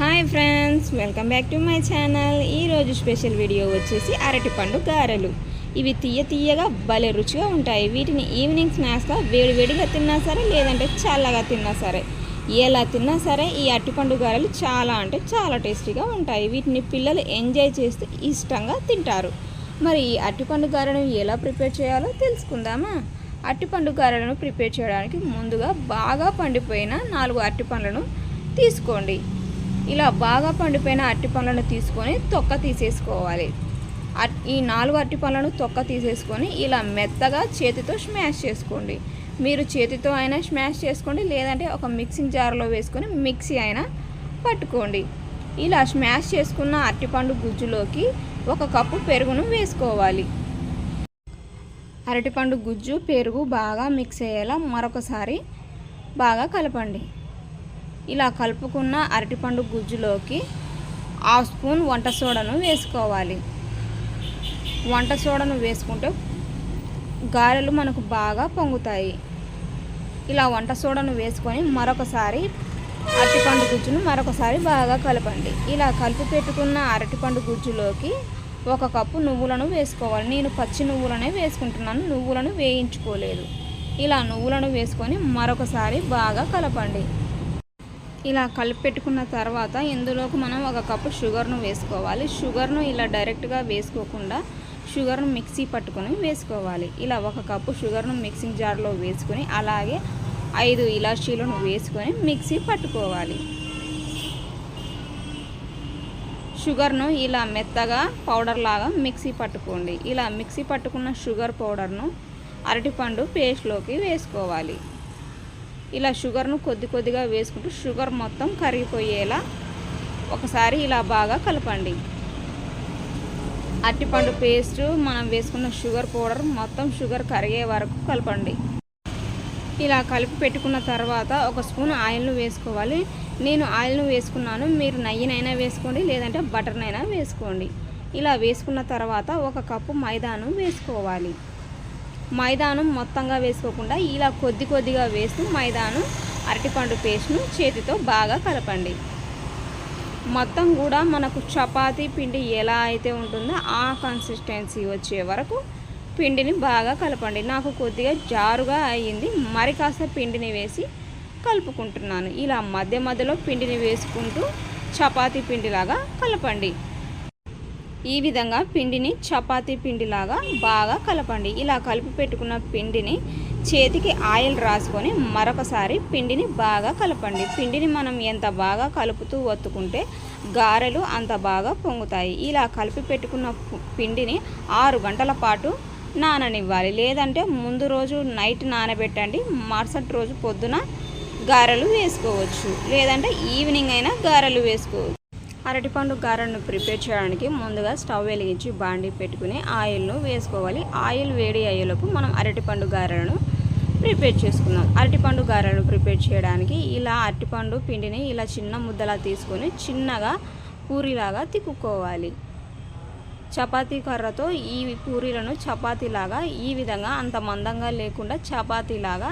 Hi friends welcome back to my channel. ఈరోజు special video వచ్చేసి అరటిపండు గారెలు. ఇవి తీయ తీయగా భలే రుచిగా ఉంటాయి. వీటిని ఈవినింగ్ స్నాక్స్గా వేడివేడిగా తిన్నా సరే లేదంటే చల్లగా తిన్నా సరే ఎలా తిన్నా సరే ఈ అరటిపండు గారెలు చాలా అంటే చాలా టేస్టీగా ఉంటాయి. వీటిని పిల్లలు ఎంజాయ్ చేస్తూ ఇష్టంగా తింటారు. మరి ఈ అరటిపండు గారెలను ఎలా ప్రిపేర్ చేయాలో తెలుసుకుందామా? అరటిపండు గారెలను ప్రిపేర్ చేయడానికి ముందుగా బాగా పండిపోయిన నాలుగు అరటిపండ్లను తీసుకోండి. ఇలా బాగా పండిపోయిన అరటి పండ్లను తీసుకొని తొక్క తీసేసుకోవాలి. ఈ నాలుగు అరటి పండ్లను తొక్క తీసేసుకొని ఇలా మెత్తగా చేతితో స్మాష్ చేసుకోండి. మీరు చేతితో అయినా స్మాష్ చేసుకోండి లేదంటే ఒక మిక్సింగ్ జార్లో వేసుకొని మిక్సీ అయినా పట్టుకోండి. ఇలా స్మాష్ చేసుకున్న అరటిపండు గుజ్జులోకి ఒక కప్పు పెరుగును వేసుకోవాలి. అరటిపండు గుజ్జు పెరుగు బాగా మిక్స్ అయ్యేలా మరొకసారి బాగా కలపండి. ఇలా కలుపుకున్న అరటిపండు గుజ్జులోకి హాఫ్ స్పూన్ వంట సోడాను వేసుకోవాలి. వంట సోడాను వేసుకుంటే గారెలు మనకు బాగా పొంగుతాయి. ఇలా వంట సోడాను వేసుకొని మరొకసారి అరటిపండు గుజ్జును మరొకసారి బాగా కలపండి. ఇలా కలిపి పెట్టుకున్న అరటిపండు గుజ్జులోకి ఒక కప్పు నువ్వులను వేసుకోవాలి. నేను పచ్చి నువ్వులనే వేసుకుంటున్నాను. నువ్వులను వేయించుకోలేదు. ఇలా నువ్వులను వేసుకొని మరొకసారి బాగా కలపండి. ఇలా కలిపి పెట్టుకున్న తర్వాత ఇందులోకి మనం ఒక కప్పు షుగర్ను వేసుకోవాలి. షుగర్ను ఇలా డైరెక్ట్గా వేసుకోకుండా షుగర్ను మిక్సీ పట్టుకొని వేసుకోవాలి. ఇలా ఒక కప్పు షుగర్ను మిక్సింగ్ జార్లో వేసుకొని అలాగే ఐదు ఇలాచీలను వేసుకొని మిక్సీ పట్టుకోవాలి. షుగర్ను ఇలా మెత్తగా పౌడర్ లాగా మిక్సీ పట్టుకోండి. ఇలా మిక్సీ పట్టుకున్న షుగర్ పౌడర్ను అరటిపండు పేస్ట్లోకి వేసుకోవాలి. ఇలా షుగర్ను కొద్ది కొద్దిగా వేసుకుంటూ షుగర్ మొత్తం కరిగిపోయేలా ఒకసారి ఇలా బాగా కలపండి. అరటిపండు పేస్ట్ మనం వేసుకున్న షుగర్ పౌడర్ మొత్తం షుగర్ కరిగే వరకు కలపండి. ఇలా కలిపి పెట్టుకున్న తర్వాత ఒక స్పూన్ ఆయిల్ను వేసుకోవాలి. నేను ఆయిల్ను వేసుకున్నాను. మీరు నెయ్యినైనా వేసుకోండి లేదంటే బటర్నైనా వేసుకోండి. ఇలా వేసుకున్న తర్వాత ఒక కప్పు మైదాను వేసుకోవాలి. మైదానం మొత్తంగా వేసుకోకుండా ఇలా కొద్ది కొద్దిగా వేస్తూ మైదానం అరటిపండు పేస్ట్ను చేతితో బాగా కలపండి. మొత్తం కూడా మనకు చపాతీ పిండి ఎలా అయితే ఉంటుందో ఆ కన్సిస్టెన్సీ వచ్చే వరకు పిండిని బాగా కలపండి. నాకు కొద్దిగా జారుగా అయ్యింది. మరి కాస్త పిండిని వేసి కలుపుకుంటున్నాను. ఇలా మధ్య మధ్యలో పిండిని వేసుకుంటూ చపాతీ పిండిలాగా కలపండి. ఈ విధంగా పిండిని చపాతీ పిండిలాగా బాగా కలపండి. ఇలా కలిపి పెట్టుకున్న పిండిని చేతికి ఆయిల్ రాసుకొని మరొకసారి పిండిని బాగా కలపండి. పిండిని మనం ఎంత బాగా కలుపుతూ ఒత్తుకుంటే గారెలు అంత బాగా పొంగుతాయి. ఇలా కలిపి పెట్టుకున్న పిండిని ఆరు గంటల పాటు నాననివ్వాలి. లేదంటే ముందు రోజు నైట్ నానబెట్టండి. మరుసటి రోజు పొద్దున గారెలు వేసుకోవచ్చు. లేదంటే ఈవినింగ్ అయినా గారెలు వేసుకోవచ్చు. అరటిపండు గారెను ప్రిపేర్ చేయడానికి ముందుగా స్టవ్ వెలిగించి బాండి పెట్టుకుని ఆయిల్ను వేసుకోవాలి. ఆయిల్ వేడి అయ్యేలోపు మనం అరటిపండు గారెలను ప్రిపేర్ చేసుకుందాం. అరటిపండు గారెలను ప్రిపేర్ చేయడానికి ఇలా అరటిపండు పిండిని ఇలా చిన్న ముద్దలా తీసుకొని చిన్నగా పూరిలాగా తిక్కుకోవాలి చపాతీ కర్రతో ఈ పూరీలను చపాతీలాగా ఈ విధంగా అంత మందంగా లేకుండా చపాతీలాగా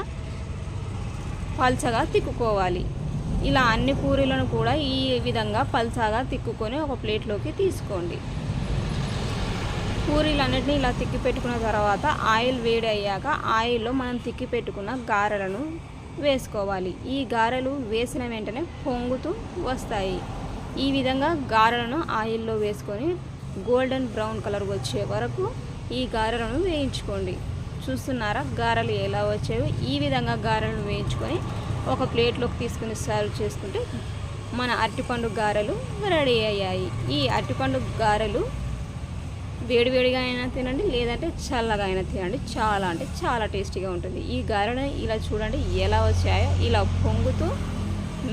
పల్చగా తిక్కుకోవాలి ఇలా అన్ని పూరీలను కూడా ఈ విధంగా పల్సాగా తిక్కుకొని ఒక ప్లేట్లోకి తీసుకోండి. పూరీలన్నిటిని ఇలా తిక్కి పెట్టుకున్న తర్వాత ఆయిల్ వేడి అయ్యాక ఆయిల్లో మనం తిక్కి పెట్టుకున్న గారెలను వేసుకోవాలి. ఈ గారెలు వేసిన వెంటనే పొంగుతూ వస్తాయి. ఈ విధంగా గారెలను ఆయిల్లో వేసుకొని గోల్డెన్ బ్రౌన్ కలర్ వచ్చే వరకు ఈ గారెలను వేయించుకోండి. చూస్తున్నారా? గారెలు ఎలా వచ్చాయో ఈ విధంగా గారెలను వేయించుకొని ఒక ప్లేట్లోకి తీసుకుని సర్వ్ చేసుకుంటే మన అరటిపండు గారెలు రెడీ అయ్యాయి. ఈ అరటిపండు గారెలు వేడివేడిగా అయినా తినండి లేదంటే చల్లగా అయినా తినండి. చాలా అంటే చాలా టేస్టీగా ఉంటుంది. ఈ గారెలు ఇలా చూడండి ఎలా వచ్చాయో ఇలా పొంగుతూ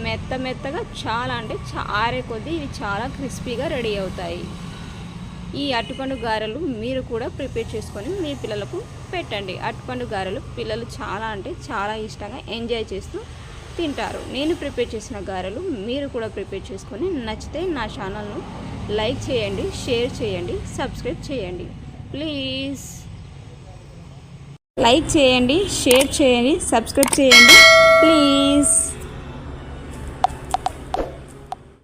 మెత్త మెత్తగా చాలా అంటే ఆరే కొద్దీ ఇవి చాలా క్రిస్పీగా రెడీ అవుతాయి. ఈ అరటిపండు గారెలు మీరు కూడా ప్రిపేర్ చేసుకొని మీ పిల్లలకు పెట్టండి. అరటిపండు గారెలు పిల్లలు చాలా అంటే చాలా ఇష్టంగా ఎంజాయ్ చేస్తూ తింటారు. నేను ప్రిపేర్ చేసిన గారెలు మీరు కూడా ప్రిపేర్ చేసుకొని నచ్చితే నా ఛానల్ను లైక్ చేయండి షేర్ చేయండి సబ్స్క్రైబ్ చేయండి. ప్లీజ్. లైక్ చేయండి షేర్ చేయండి సబ్స్క్రైబ్ చేయండి. ప్లీజ్.